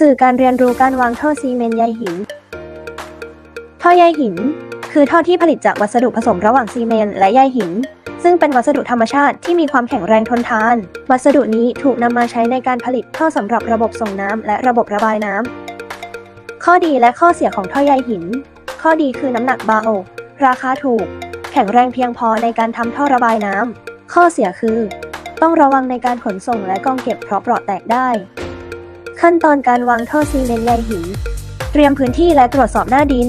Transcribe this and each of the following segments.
สื่อการเรียนรู้การวางท่อซีเมนต์ใยหิน ท่อใยหิน คือท่อที่ผลิตจากวัสดุผสมระหว่างซีเมนต์และใยหิน ซึ่งเป็นวัสดุธรรมชาติที่มีความแข็งแรงทนทาน วัสดุนี้ถูกนำมาใช้ในการผลิตท่อสำหรับระบบส่งน้ำและระบบระบายน้ำ ข้อดีและข้อเสียของท่อใยหิน ข้อดีคือน้ำหนักเบาราคาถูก แข็งแรงเพียงพอในการทำท่อระบายน้ำข้อเสียคือ ต้องระวังในการขนส่งและกองเก็บเพราะเปราะแตกได้ ขั้นตอนการวางท่อซีเมนต์ใยหิน เตรียมพื้นที่และตรวจสอบหน้าดิน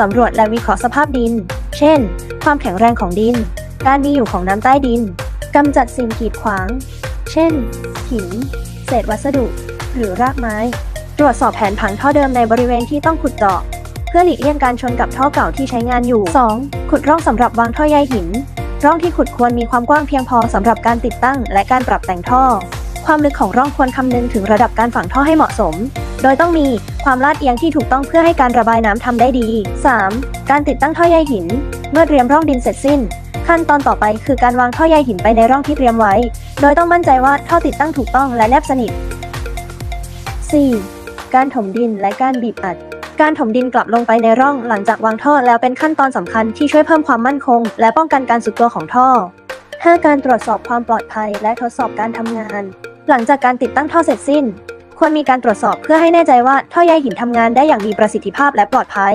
สำรวจและวิเคราะห์สภาพดิน เช่น ความแข็งแรงของดิน การมีอยู่ของน้ำใต้ดิน กำจัดสิ่งกีดขวาง เช่น หิน เศษวัสดุ หรือรากไม้ ตรวจสอบแผนผังท่อเดิมในบริเวณที่ต้องขุดเจาะเพื่อหลีกเลี่ยงการชนกับท่อเก่าที่ใช้งานอยู่ 2. ขุดร่องสำหรับวางท่อใยหิน ร่องที่ขุดควรมีความกว้างเพียงพอสำหรับการติดตั้ง และการปรับแต่งท่อ ความลึกของร่องควรคำนึงถึงระดับการฝังท่อให้เหมาะสม โดยต้องมีความลาดเอียงที่ถูกต้องเพื่อให้การระบายน้ำทำได้ดี 3. การติดตั้งท่อใยหิน เมื่อเตรียมร่องดินเสร็จสิ้น ขั้นตอนต่อไปคือการวางท่อใยหินไปในร่องที่เตรียมไว้ โดยต้องมั่นใจว่าท่อติดตั้งถูกต้องและแนบสนิท 4. การถมดินและการบีบอัด การถมดินกลับลงไปในร่องหลังจากวางท่อแล้วเป็นขั้นตอนสำคัญที่ช่วยเพิ่มความมั่นคง และป้องกันการสุดตัวของท่อ 5. การตรวจสอบความปลอดภัยและทดสอบการทำงาน หลังจากการติดตั้งท่อเสร็จสิ้น ควรมีการตรวจสอบเพื่อให้แน่ใจว่าท่อใยหินทำงานได้อย่างมีประสิทธิภาพและปลอดภัย